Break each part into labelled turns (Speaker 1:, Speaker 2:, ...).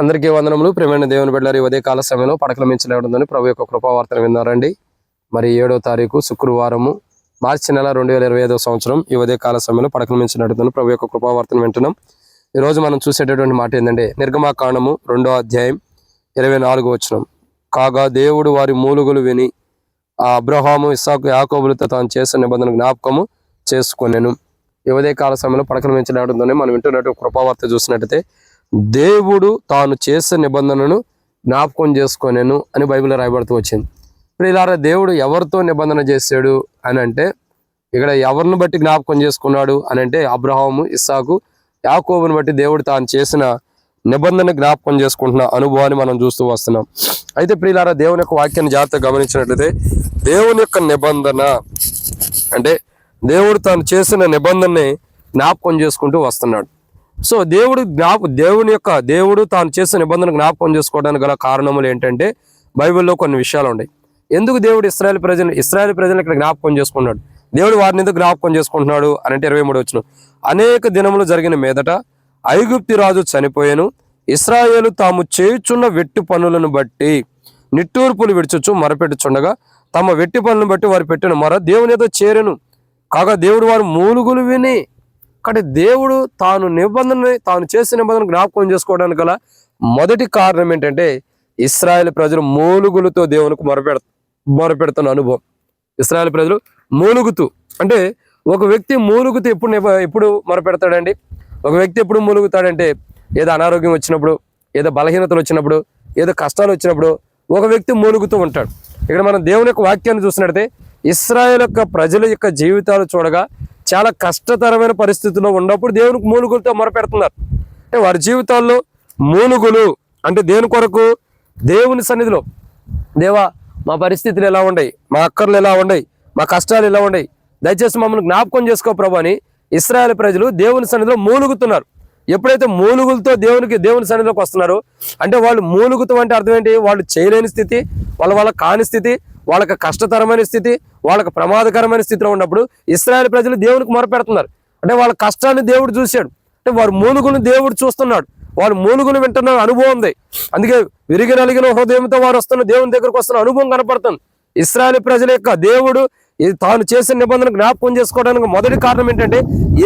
Speaker 1: అందరికీ వందనములు. ప్రేమైన దేవుని బిడ్డలారు ఈ ఉదయ కాల సమయంలో పడకల మించి ప్రభు యొక్క కృపావార్తను విన్నారండి. మరి ఏడో తారీఖు శుక్రవారము మార్చి నెల రెండు వేల ఇరవై ఐదో సంవత్సరం ఈ ఉదయ కాల సమయంలో పడకల మించి ప్రభు యొక్క కృపావార్తను వింటున్నాం. ఈరోజు మనం చూసేటటువంటి మాట ఏంటంటే నిర్గమాకాండము రెండో అధ్యాయం ఇరవై నాలుగు వచనం. కాగా దేవుడు వారి మూలుగులు విని ఆ అబ్రహాము ఇసాకు యాకోబులతో తాను చేసిన నిబంధన జ్ఞాపకము చేసుకొనెను. ఈ ఉదయ కాల సమయంలో పడకల మించి మనం వింటున్నట్టు కృపావార్త చూసినట్టయితే దేవుడు తాను చేసే నిబంధనను జ్ఞాపకం చేసుకొనేను అని బైబిల్లో రాయబడుతూ వచ్చింది. ఇప్పుడు ఇలా దేవుడు ఎవరితో నిబంధన చేశాడు అని అంటే ఇక్కడ ఎవరిని బట్టి జ్ఞాపకం చేసుకున్నాడు అని అంటే అబ్రహాము ఇస్సాకు యాకోబుని బట్టి దేవుడు తాను చేసిన నిబంధన జ్ఞాపకం చేసుకుంటున్న అనుభవాన్ని మనం చూస్తూ వస్తున్నాం. అయితే ప్రియులారా దేవుని యొక్క వాక్యాన్ని జాగ్రత్తగా గమనించినట్లయితే దేవుని యొక్క నిబంధన అంటే దేవుడు తాను చేసిన నిబంధనని జ్ఞాపకం చేసుకుంటూ వస్తున్నాడు. సో దేవుడు జ్ఞాప దేవుని యొక్క దేవుడు తాను చేసిన నిబంధన జ్ఞాపకం చేసుకోవడానికి గల కారణములు ఏంటంటే బైబిల్లో కొన్ని విషయాలు ఉన్నాయి. ఎందుకు దేవుడు ఇస్రాయల్ ప్రజలు ఇస్రాయల్ ప్రజలు ఇక్కడ జ్ఞాపకం చేసుకున్నాడు దేవుడు వారిని ఎందుకు జ్ఞాపకం చేసుకుంటున్నాడు? అని అంటే ఇరవై మూడు వచ్చిన అనేక దినములు జరిగిన మీదట ఐగుప్తి రాజు చనిపోయాను. ఇస్రాయేలు తాము చేయుచున్న వెట్టి పనులను బట్టి నిట్టూర్పులు విడిచొచ్చు మొరపెట్టుచుండగా తమ వెట్టి పనులను బట్టి వారు పెట్టిన మొర దేవుని ఏదో చేరెను. కాగా దేవుడు వారు మూలుగులు విని అక్కడి దేవుడు తాను నిబంధనని తాను చేసిన నిబంధన జ్ఞాపకం చేసుకోవడానికి గల మొదటి కారణం ఏంటంటే ఇస్రాయల్ ప్రజలు మూలుగులతో దేవునికి మొరపెడ మొరపెడుతున్న అనుభవం. ఇస్రాయల్ ప్రజలు మూలుగుతూ అంటే ఒక వ్యక్తి మూలుగుతూ ఎప్పుడు నిబ- ఎప్పుడు మొరపెడతాడండి? ఒక వ్యక్తి ఎప్పుడు మూలుగుతాడంటే ఏదో అనారోగ్యం వచ్చినప్పుడు ఏదో బలహీనతలు వచ్చినప్పుడు ఏదో కష్టాలు వచ్చినప్పుడు ఒక వ్యక్తి మూలుగుతూ ఉంటాడు. ఇక్కడ మనం దేవుని యొక్క వాక్యాన్ని చూసినట్టయితే ఇస్రాయల్ యొక్క ప్రజల యొక్క జీవితాలు చూడగా చాలా కష్టతరమైన పరిస్థితుల్లో ఉన్నప్పుడు దేవునికి మూలుగులతో మొరపెడుతున్నారు. అంటే వారి జీవితాల్లో మూలుగులు అంటే దేని కొరకు? దేవుని సన్నిధిలో. దేవా మా పరిస్థితులు ఎలా ఉన్నాయి మా అక్కర్లు ఎలా ఉన్నాయి మా కష్టాలు ఎలా ఉన్నాయి దయచేసి మమ్మల్ని జ్ఞాపకం చేసుకో ప్రభు అని ఇస్రాయల్ ప్రజలు దేవుని సన్నిధిలో మూలుగుతున్నారు. ఎప్పుడైతే మూలుగులతో దేవునికి దేవుని సన్నిధిలోకి వస్తున్నారో అంటే వాళ్ళు మూలుగుతూ అంటే అర్థం ఏంటి? వాళ్ళు చేయలేని స్థితి వాళ్ళ వాళ్ళ కాని స్థితి వాళ్ళకి కష్టతరమైన స్థితి వాళ్ళకి ప్రమాదకరమైన స్థితిలో ఉన్నప్పుడు ఇస్రాయల్ ప్రజలు దేవునికి మొరపెడుతున్నారు. అంటే వాళ్ళ కష్టాన్ని దేవుడు చూశాడు. అంటే వారు మూలుగును దేవుడు చూస్తున్నాడు. వారు మూలుగును వింటున్న అనుభవం ఉంది. అందుకే విరిగి నలిగిన హృదయంతో వారు వస్తున్న దేవుని దగ్గరకు వస్తున్న అనుభవం కనపడుతుంది. ఇస్రాయల్ ప్రజల యొక్క దేవుడు తాను చేసిన నిబంధన జ్ఞాపకం చేసుకోవడానికి మొదటి కారణం ఏంటంటే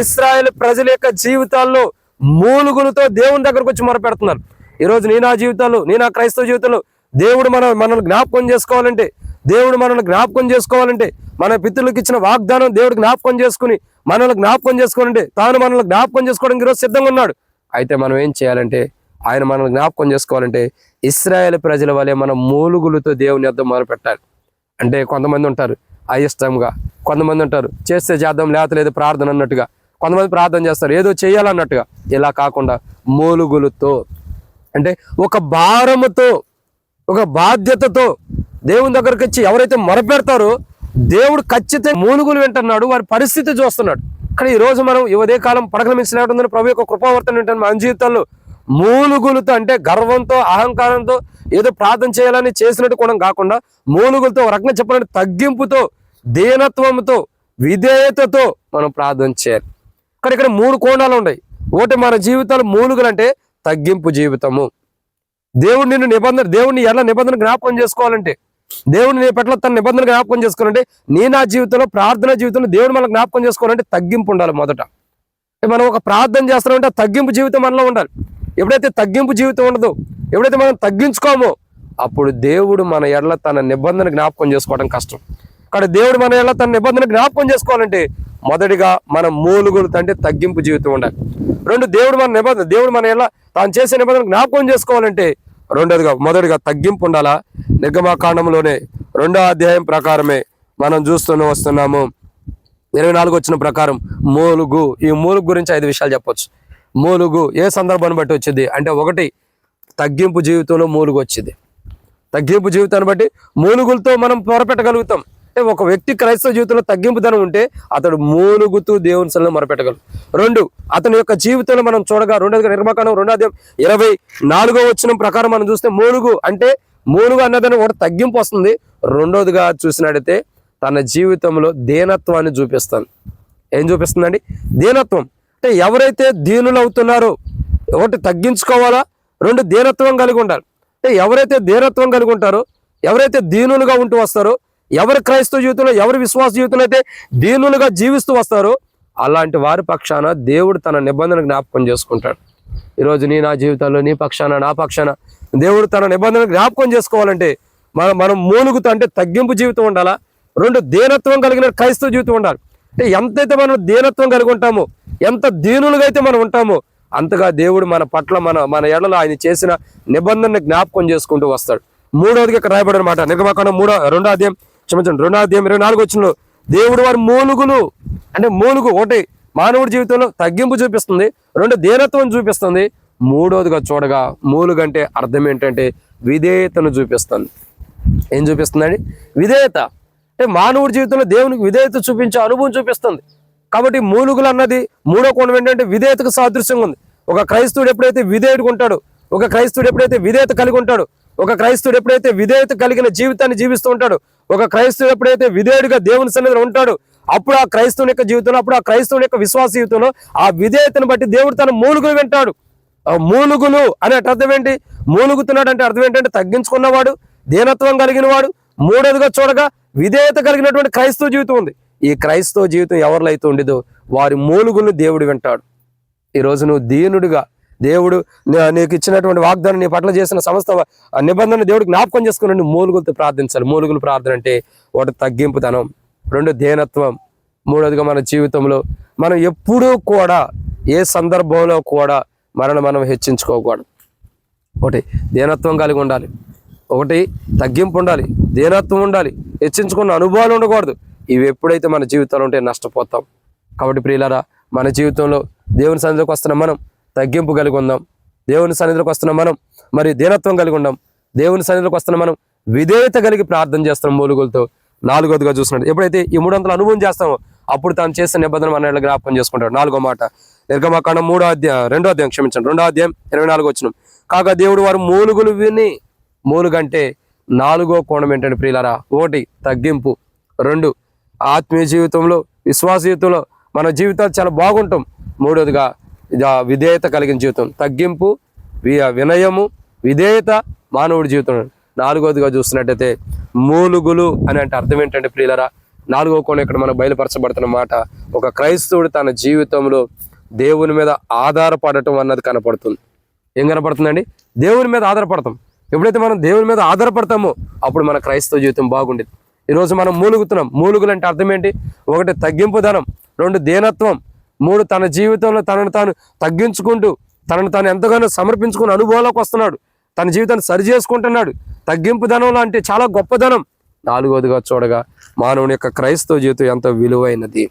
Speaker 1: ఇస్రాయల్ ప్రజల యొక్క జీవితాల్లో మూలుగులతో దేవుని దగ్గరకు వచ్చి మొరపెడుతున్నారు. ఈరోజు రోజు నీ నా జీవితాలు నీ నా క్రైస్తవ జీవితంలో దేవుడు మన మనల్ని జ్ఞాపకం చేసుకోవాలంటే దేవుడు మనల్ని జ్ఞాపకం చేసుకోవాలంటే మన పితృలకు ఇచ్చిన వాగ్దానం దేవుడు జ్ఞాపకం చేసుకుని మనల్ని జ్ఞాపకం చేసుకోవాలంటే తాను మనల్ని జ్ఞాపకం చేసుకోవడానికి ఈరోజు సిద్ధంగా ఉన్నాడు. అయితే మనం ఏం చేయాలంటే ఆయన మనల్ని జ్ఞాపకం చేసుకోవాలంటే ఇస్రాయేల్ ప్రజల వలె మన మూలుగులతో దేవుని యొద్ద మొదలు పెట్టాలి. అంటే కొంతమంది ఉంటారు అయిష్టంగా కొంతమంది ఉంటారు చేస్తే చేద్దాం లేతలేదు ప్రార్థన అన్నట్టుగా కొంతమంది ప్రార్థన చేస్తారు ఏదో చేయాలన్నట్టుగా. ఇలా కాకుండా మూలుగులతో అంటే ఒక భారముతో ఒక బాధ్యతతో దేవుని దగ్గరికి వచ్చి ఎవరైతే మొరపెడతారో దేవుడు ఖచ్చితంగా మూలుగులు వింటున్నాడు వారి పరిస్థితి చూస్తున్నాడు. కానీ ఈ రోజు మనం ఈ కాలం పడకల ప్రభు యొక్క కృపావర్తన వింటాను మన జీవితంలో మూలుగులతో అంటే గర్వంతో అహంకారంతో ఏదో ప్రార్థన చేయాలని చేసినట్టు కూడా కాకుండా మూలుగులతో ఒక రకంగా చెప్పాలంటే తగ్గింపుతో దీనత్వంతో విధేయతతో మనం ప్రార్థన చేయాలి. కానీ ఇక్కడ మూడు కోణాలు ఉన్నాయి. ఒకటి మన జీవితాలు మూలుగులు అంటే తగ్గింపు జీవితము. దేవుడు నిన్ను నిబంధన దేవుడిని ఎలా నిబంధన జ్ఞాపకం చేసుకోవాలంటే దేవుడు నీ పట్ల తన నిబంధన జ్ఞాపకం చేసుకోవాలంటే నీ నా జీవితంలో ప్రార్థన జీవితంలో దేవుడు మనకు జ్ఞాపకం చేసుకోవాలంటే తగ్గింపు ఉండాలి మొదట. మనం ఒక ప్రార్థన చేస్తున్నామంటే ఆ తగ్గింపు జీవితం మనలో ఉండాలి. ఎప్పుడైతే తగ్గింపు జీవితం ఉండదో ఎప్పుడైతే మనం తగ్గించుకోమో అప్పుడు దేవుడు మన ఎడల తన నిబంధన జ్ఞాపకం చేసుకోవడం కష్టం. కానీ దేవుడు మన ఎడల తన నిబంధన జ్ఞాపకం చేసుకోవాలంటే మొదటిగా మన మూలుగులు తంటే తగ్గింపు జీవితం ఉండాలి. రెండు దేవుడు మన నిబంధన దేవుడు మన ఎలా తాను చేసే నిబంధన జ్ఞాపకం చేసుకోవాలంటే రెండోదిగా మొదటిగా తగ్గింపు ఉండాలా? నిగమాకాండంలోనే రెండో అధ్యాయం ప్రకారమే మనం చూస్తూనే వస్తున్నాము. ఇరవై నాలుగు వచ్చిన ప్రకారం మూలుగు ఈ మూలుగు గురించి ఐదు విషయాలు చెప్పొచ్చు. మూలుగు ఏ సందర్భాన్ని బట్టి వచ్చింది? అంటే ఒకటి తగ్గింపు జీవితంలో మూలుగు వచ్చింది. తగ్గింపు జీవితాన్ని బట్టి మూలుగులతో మనం పొరపెట్టగలుగుతాం. అంటే ఒక వ్యక్తి క్రైస్తవ జీవితంలో తగ్గింపుదనం ఉంటే అతడు మూలుగుతూ దేవుని సలను మొరపెట్టగలరు రెండు అతని యొక్క జీవితంలో మనం చూడగా రెండోదిగా నిర్మకాండం రెండోది ఇరవై నాలుగో వచ్చిన ప్రకారం మనం చూస్తే మూలుగు అంటే మూలుగు అన్నదని ఒకటి తగ్గింపు వస్తుంది. రెండోదిగా చూసినట్టయితే తన జీవితంలో దీనత్వాన్ని చూపిస్తాను. ఏం చూపిస్తుందండి? దీనత్వం. అంటే ఎవరైతే దీనులు అవుతున్నారో ఒకటి తగ్గించుకోవాలా? రెండు దీనత్వం కలిగి ఉండాలి. అంటే ఎవరైతే దీనత్వం కలిగి ఉంటారో ఎవరైతే దీనులుగా ఉంటూ వస్తారో ఎవరి క్రైస్తవ జీవితంలో ఎవరి విశ్వాస జీవితంలో అయితే దీనులుగా జీవిస్తూ వస్తారో అలాంటి వారి పక్షాన దేవుడు తన నిబంధన జ్ఞాపకం చేసుకుంటాడు. ఈరోజు నీ నా జీవితంలో నీ పక్షాన నా పక్షాన దేవుడు తన నిబంధన జ్ఞాపకం చేసుకోవాలంటే మనం మనం మూలుగుతూ అంటే తగ్గింపు జీవితం ఉండాలా? రెండు దీనత్వం కలిగిన క్రైస్తవ జీవితం ఉండాలి. అంటే ఎంతైతే మనం దీనత్వం కలిగి ఉంటామో ఎంత దీనులుగా అయితే మనం ఉంటామో అంతగా దేవుడు మన పట్ల మన మన ఎడలో ఆయన చేసిన నిబంధన జ్ఞాపకం చేసుకుంటూ వస్తాడు. మూడోదిగా ఇక్కడ రాయబడిన మాట నిర్మాకాండం మూడో రెండో అధ్యాయం క్షమించండి. రెండో అధ్యాయం ఇరవై నాలుగు వచ్చిన దేవుడు వారి మూలుగులు అంటే మూలుగు ఒకటి మానవుడి జీవితంలో తగ్గింపు చూపిస్తుంది రెండు దీనత్వం చూపిస్తుంది. మూడోదిగా చూడగా మూలుగంటే అర్థం ఏంటంటే విధేయతను చూపిస్తుంది. ఏం చూపిస్తుందండి? విధేయత. అంటే మానవుడి జీవితంలో దేవునికి విధేయత చూపించే అనుభవం చూపిస్తుంది. కాబట్టి మూలుగులు అన్నది మూడో కోణం ఏంటంటే విధేయతకు సాదృశ్యంగా ఉంది. ఒక క్రైస్తవుడు ఎప్పుడైతే విధేయుడు ఉంటాడో ఒక క్రైస్తవుడు ఎప్పుడైతే విధేయత కలిగి ఉంటాడో ఒక క్రైస్తవుడు ఎప్పుడైతే విధేయత కలిగిన జీవితాన్ని జీవిస్తూ ఉంటాడో ఒక క్రైస్తవుడు ఎప్పుడైతే విధేయుడిగా దేవుని సన్నిధిలో ఉంటాడు అప్పుడు ఆ క్రైస్తవుని యొక్క జీవితంలో అప్పుడు ఆ క్రైస్తవుని యొక్క విశ్వాస జీవితంలో ఆ విధేయతను బట్టి దేవుడు తన మూలుగులు వింటాడు. మూలుగులు అనే అర్థం ఏంటి? మూలుగుతున్నాడు అంటే అర్థం ఏంటంటే తగ్గించుకున్నవాడు దీనత్వం కలిగిన వాడు మూడోదిగా చూడగా విధేయత కలిగినటువంటి క్రైస్తవ జీవితం ఉంది. ఈ క్రైస్తవ జీవితం ఎవరిలో అయితే ఉండేదో వారి మూలుగులను దేవుడు వింటాడు. ఈరోజు నువ్వు దీనుడిగా దేవుడు నీకు ఇచ్చినటువంటి వాగ్దానం నీ పట్ల చేసిన సమస్త నిబంధన దేవుడు జ్ఞాపకం చేసుకుని మూలుగులతో ప్రార్థించాలి. మూలుగులు ప్రార్థన అంటే ఒకటి తగ్గింపుతనం రెండు దేనత్వం మూడోదిగా మన జీవితంలో మనం ఎప్పుడూ కూడా ఏ సందర్భంలో కూడా మనల్ని మనం హెచ్చించుకోకూడదు. ఒకటి దేనత్వం కలిగి ఉండాలి. ఒకటి తగ్గింపు ఉండాలి. దేనత్వం ఉండాలి. హెచ్చించుకున్న అనుభవాలు ఉండకూడదు. ఇవి ఎప్పుడైతే మన జీవితంలో ఉంటే నష్టపోతాం. కాబట్టి ప్రియులరా మన జీవితంలో దేవుని సన్నిధికి వస్తున్న మనం తగ్గింపు కలిగి ఉందాం. దేవుని సన్నిధిలోకి వస్తున్న మనం మరి దీనత్వం కలిగి ఉందాం. దేవుని సన్నిధిలోకి వస్తున్న మనం విధేయత కలిగి ప్రార్థన చేస్తాం మూలుగులతో. నాలుగోదిగా చూసినట్టు ఎప్పుడైతే ఈ మూడు అనుభవం చేస్తామో అప్పుడు తాను చేసిన నిబంధన మన జ్ఞాపకం చేసుకుంటాడు. నాలుగో మాట. నిర్గమకాండం మూడో అధ్యాయం రెండో అధ్యాయం క్షమించండి. రెండో అధ్యాయం ఇరవై నాలుగు వచ్చిన కాగా దేవుడు వారు మూలుగులు విని మూలుగంటే నాలుగో కోణం ఏంటంటే ప్రియులారా? ఒకటి తగ్గింపు. రెండు ఆత్మీయ జీవితంలో విశ్వాస జీవితంలో మన జీవితాలు చాలా బాగుంటాం. మూడోదిగా విధేయత కలిగిన జీవితం. తగ్గింపు వి- వినయము విధేయత మానవుడి జీవితం. నాలుగోదిగా చూస్తున్నట్టయితే మూలుగులు అని అంటే అర్థం ఏంటంటే ప్రియులరా? నాలుగో కోణం ఇక్కడ మనం బయలుపరచబడుతున్న మాట ఒక క్రైస్తవుడు తన జీవితంలో దేవుని మీద ఆధారపడటం అన్నది కనపడుతుంది. ఏం కనపడుతుందండి? దేవుని మీద ఆధారపడతాం. ఎప్పుడైతే మనం దేవుని మీద ఆధారపడతామో అప్పుడు మన క్రైస్తవ జీవితం బాగుండేది. ఈరోజు మనం మూలుగుతున్నాం. మూలుగులు అంటే అర్థం ఏంటి? ఒకటి తగ్గింపు ధనం రెండు దీనత్వం మూడు తన జీవితంలో తనను తాను తగ్గించుకుంటూ తనను తాను ఎంతగానో సమర్పించుకుని అనుభవంలోకి వస్తున్నాడు. తన జీవితాన్ని సరి చేసుకుంటున్నాడు. తగ్గింపు ధనంలో అంటే చాలా గొప్పదనం నాలుగోదిగా చూడగా మానవుని యొక్క క్రైస్తవ జీవితం ఎంతో విలువైనది.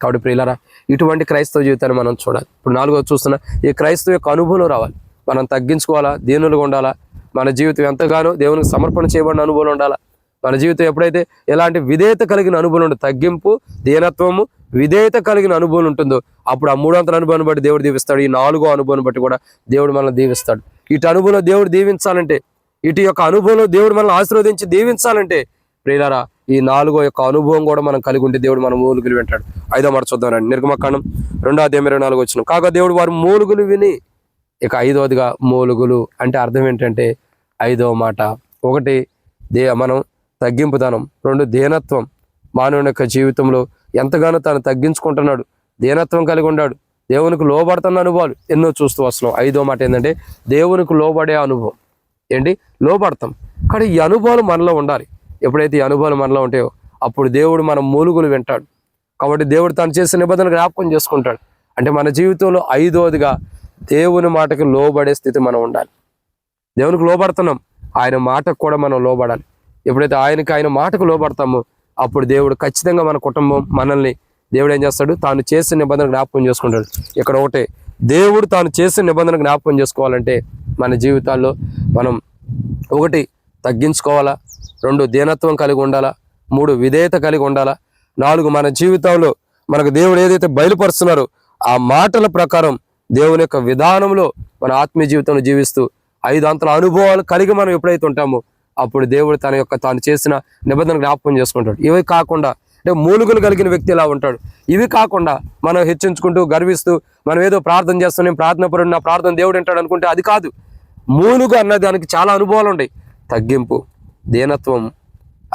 Speaker 1: కాబట్టి ప్రియులరా ఇటువంటి క్రైస్తవ జీవితాన్ని మనం చూడాలి. ఇప్పుడు నాలుగో చూస్తున్న ఈ క్రైస్తవ యొక్క అనుభవం రావాలి. మనం తగ్గించుకోవాలా? దీనులుగా ఉండాలా? మన జీవితం ఎంతగానో దేవునికి సమర్పణ చేయబడిన అనుభవం ఉండాలా? మన జీవితం ఎప్పుడైతే ఎలాంటి విధేయత కలిగిన అనుభవం ఉండదు తగ్గింపు దీనత్వము విధేయత కలిగిన అనుభవం ఉంటుందో అప్పుడు ఆ మూడొంతల అనుభవాన్ని బట్టి దేవుడు దీవిస్తాడు. ఈ నాలుగో అనుభవాన్ని బట్టి కూడా దేవుడు మనల్ని దీవిస్తాడు. ఇటు అనుభవంలో దేవుడు దీవించాలంటే ఇటు యొక్క అనుభవంలో దేవుడు మనల్ని ఆశీర్వదించి దీవించాలంటే ప్రియులారా ఈ నాలుగో యొక్క అనుభవం కూడా మనం కలిగి ఉంటే దేవుడు మన మూలుగులు వింటాడు. ఐదో మాట చూద్దాం నిర్గమకాండం రెండో అధ్యాయం ఇరవై నాలుగు వచ్చిన కాగా దేవుడు వారు మూలుగులు విని ఇక ఐదవదిగా మూలుగులు అంటే అర్థం ఏంటంటే ఐదో మాట. ఒకటి దే మనం తగ్గింపుదనం. రెండు దీనత్వం. మానవుని యొక్క జీవితంలో ఎంతగానో తాను తగ్గించుకుంటున్నాడు. దీనత్వం కలిగి ఉన్నాడు. దేవునికి లోబడుతున్న అనుభవాలు ఎన్నో చూస్తూ వస్తున్నాం. ఐదో మాట ఏంటంటే దేవునికి లోబడే అనుభవం. ఏంటి? లోబడతాం. కానీ ఈ అనుభవాలు మనలో ఉండాలి. ఎప్పుడైతే ఈ అనుభవాలు మనలో ఉంటాయో అప్పుడు దేవుడు మన మూలుగులు వింటాడు. కాబట్టి దేవుడు తను చేసిన నిబంధన జ్ఞాపకం చేసుకుంటాడు. అంటే మన జీవితంలో ఐదోదిగా దేవుని మాటకి లోబడే స్థితి మనం ఉండాలి. దేవునికి లోబడుతున్నాం. ఆయన మాటకు కూడా మనం లోబడాలి. ఎప్పుడైతే ఆయనకి ఆయన మాటకు లోబడతామో అప్పుడు దేవుడు ఖచ్చితంగా మన కుటుంబం మనల్ని దేవుడు ఏం చేస్తాడు? తాను చేసిన నిబంధన జ్ఞాపకం చేసుకుంటాడు. ఇక్కడ ఒకటే దేవుడు తాను చేసిన నిబంధన జ్ఞాపకం చేసుకోవాలంటే మన జీవితాల్లో మనం ఒకటి తగ్గించుకోవాలా రెండు దీనత్వం కలిగి ఉండాలా మూడు విధేయత కలిగి ఉండాలా నాలుగు మన జీవితంలో మనకు దేవుడు ఏదైతే బయలుపరుస్తున్నారో ఆ మాటల ప్రకారం దేవుని యొక్క విధానంలో మన ఆత్మీయ జీవితంలో జీవిస్తూ ఐదు అంతల అనుభవాలు కలిగి మనం ఎప్పుడైతే ఉంటామో అప్పుడు దేవుడు తన యొక్క తాను చేసిన నిబంధన జ్ఞాపకం చేసుకుంటాడు. ఇవి కాకుండా అంటే మూలుగులు కలిగిన వ్యక్తి ఇలా ఉంటాడు. ఇవి కాకుండా మనం హెచ్చించుకుంటూ గర్విస్తూ మనం ఏదో ప్రార్థన చేస్తున్నాం ప్రార్థన పరుడు నా ప్రార్థన దేవుడు వింటాడు అనుకుంటే అది కాదు. మూలుగు అన్న దానికి చాలా అనుభవాలు ఉన్నాయి తగ్గింపు దీనత్వం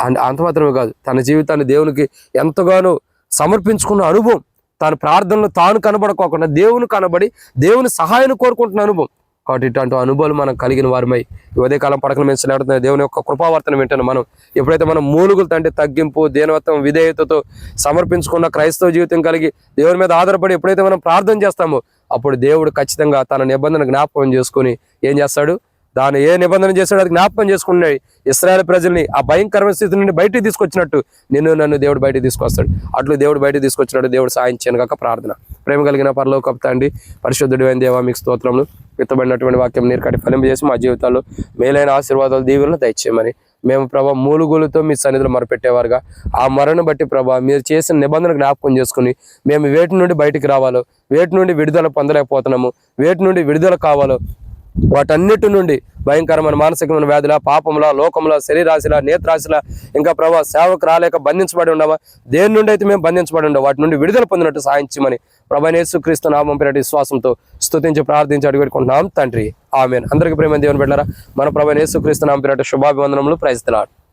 Speaker 1: అండ్ అంత మాత్రమే కాదు. తన జీవితాన్ని దేవునికి ఎంతగానో సమర్పించుకున్న అనుభవం. తన ప్రార్థనలో తాను కనబడుకోకుండా దేవుని కనబడి దేవుని సహాయాన్ని కోరుకుంటున్న అనుభవం. కాబట్టి ఇట్లాంటి అనుభవాలు మనం కలిగిన వారమై ఈ ఉదయకాలం పడకల మీద నడుతున్న దేవుని యొక్క కృపావర్తన వింటాను మనం. ఎప్పుడైతే మనం మూలుగులు తంటే తగ్గింపు దీనవత్వం విధేయతతో సమర్పించుకున్న క్రైస్తవ జీవితం కలిగి దేవుని మీద ఆధారపడి ఎప్పుడైతే మనం ప్రార్థన చేస్తామో అప్పుడు దేవుడు ఖచ్చితంగా తన నిబంధన జ్ఞాపకం చేసుకొని ఏం చేస్తాడు? దాని ఏ నిబంధన చేశాడో అది జ్ఞాపకం చేసుకున్నాడు ఇస్రాయల్ ప్రజల్ని ఆ భయంకరమైన స్థితి నుండి బయటికి తీసుకొచ్చినట్టు నిన్ను నన్ను దేవుడు బయటికి తీసుకొస్తాడు. అట్లు దేవుడు బయటికి తీసుకొచ్చినట్టు దేవుడు సాయం చేయను కాక ప్రార్థన. ప్రేమ కలిగిన పరలోక అండి పరిశుద్ధుడు అయిన దేవా మీకు స్తోత్రములు. విత్తబడినటువంటి వాక్యం నీరు కట్టి ఫలింపజేసి మా జీవితాల్లో మేలైన ఆశీర్వాదాలు దీవులను దయచేయమని మేము ప్రభా మూలుగులతో మీ సన్నిధిలో మొరపెట్టేవారుగా. ఆ మరణ బట్టి ప్రభా మీరు చేసిన నిబంధన జ్ఞాపకం చేసుకుని మేము వేటి నుండి బయటికి రావాలో వేటి నుండి విడుదల పొందలేకపోతున్నాము వేటి నుండి విడుదల కావాలో వాటన్నిటి నుండి భయంకరమైన మానసికమైన వ్యాధుల పాపంలో లోకముల శరీరాశిల నేత్రాశిల ఇంకా ప్రభా సేవకు రాలేక బంధించబడి ఉండవా? దేని నుండి అయితే మేము బంధించబడి ఉండవు వాటి నుండి విడుదల పొందినట్టు సాయించమని ప్రభనేసు క్రీస్తు నామం పేరటి విశ్వాసంతో స్థుతించి ప్రార్థించి అడిగిపెట్టుకుంటున్నాం. తండ్రి ఆమెన్. అందరికీ ప్రేమ దేవుని బిడ్డలారా మన ప్రభనేసు క్రీస్తు నామం పేరటి శుభాభివందనములు. ప్రయత్నాలు